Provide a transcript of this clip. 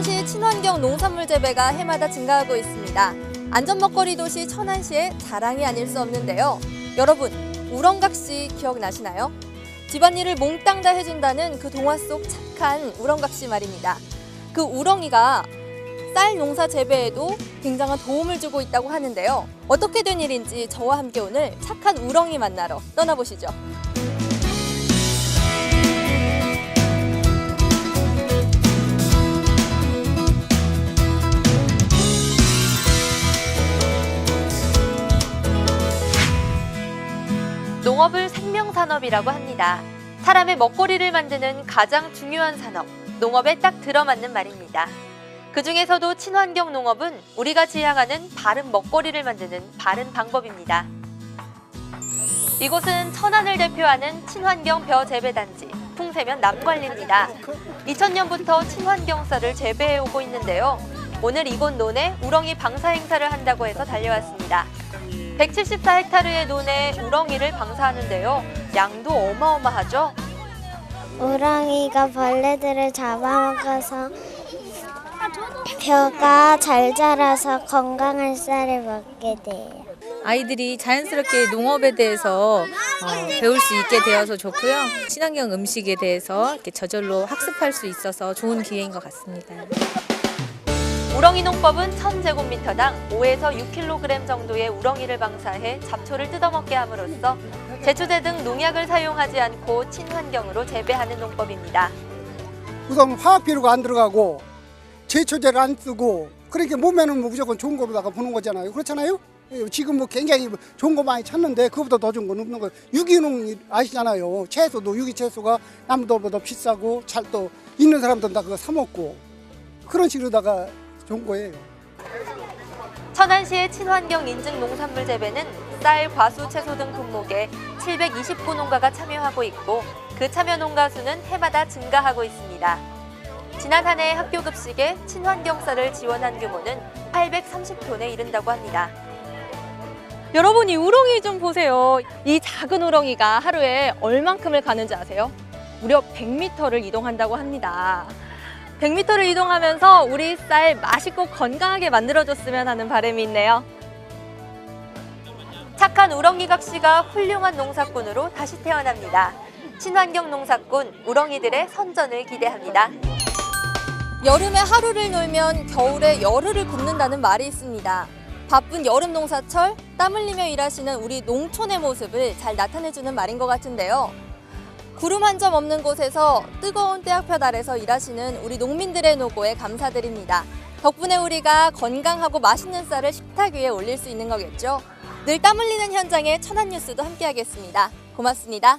친환경 농산물 재배가 해마다 증가하고 있습니다. 안전 먹거리 도시 천안시의 자랑이 아닐 수 없는데요. 여러분, 우렁각시 기억나시나요? 집안일을 몽땅 다 해준다는 그 동화 속 착한 우렁각시 말입니다. 그 우렁이가 쌀 농사 재배에도 굉장한 도움을 주고 있다고 하는데요. 어떻게 된 일인지 저와 함께 오늘 착한 우렁이 만나러 떠나보시죠. 농업을 생명산업이라고 합니다. 사람의 먹거리를 만드는 가장 중요한 산업, 농업에 딱 들어맞는 말입니다. 그 중에서도 친환경 농업은 우리가 지향하는 바른 먹거리를 만드는 바른 방법입니다. 이곳은 천안을 대표하는 친환경 벼 재배단지 풍세면 남관리입니다. 2000년부터 친환경 쌀을 재배해 오고 있는데요. 오늘 이곳 논에 우렁이 방사 행사를 한다고 해서 달려왔습니다. 174헥타르의 논에 우렁이를 방사하는데요. 양도 어마어마하죠? 우렁이가 벌레들을 잡아먹어서 벼가 잘 자라서 건강한 쌀을 먹게 돼요. 아이들이 자연스럽게 농업에 대해서 어, 배울 수 있게 되어서 좋고요. 친환경 음식에 대해서 이렇게 저절로 학습할 수 있어서 좋은 기회인 것 같습니다. 우렁이 농법은 1000제곱미터당 5에서 6kg 정도의 우렁이를 방사해 잡초를 뜯어먹게 함으로써 제초제 등 농약을 사용하지 않고 친환경으로 재배하는 농법입니다. 우선 화학 비료가 안 들어가고 제초제를 안 쓰고 그러니까 몸에는 뭐 무조건 좋은 거로다가 보는 거잖아요. 그렇잖아요? 예, 지금 뭐 굉장히 좋은 거 많이 찾는데 그거보다 더 좋은 건 없는 거예요. 유기농 아시잖아요. 채소도 유기 채소가 남들보다 비싸고 잘 또 있는 사람들은 다 그거 사 먹고 그런 식으로다가 좋은 거예요. 천안시의 친환경 인증 농산물 재배는 쌀, 과수, 채소 등 품목에 729 농가가 참여하고 있고 그 참여 농가 수는 해마다 증가하고 있습니다. 지난 한 해 학교 급식에 친환경 쌀을 지원한 규모는 830톤에 이른다고 합니다. 여러분 이 우렁이 좀 보세요. 이 작은 우렁이가 하루에 얼만큼을 가는지 아세요? 무려 100m를 이동한다고 합니다. 100m를 이동하면서 우리 쌀 맛있고 건강하게 만들어줬으면 하는 바람이 있네요. 착한 우렁이 각시가 훌륭한 농사꾼으로 다시 태어납니다. 친환경 농사꾼 우렁이들의 선전을 기대합니다. 여름에 하루를 놀면 겨울에 열흘을 굶는다는 말이 있습니다. 바쁜 여름 농사철 땀 흘리며 일하시는 우리 농촌의 모습을 잘 나타내주는 말인 것 같은데요. 구름 한 점 없는 곳에서 뜨거운 떼약볕 아래서 일하시는 우리 농민들의 노고에 감사드립니다. 덕분에 우리가 건강하고 맛있는 쌀을 식탁 위에 올릴 수 있는 거겠죠. 늘 땀 흘리는 현장에 천안 뉴스도 함께하겠습니다. 고맙습니다.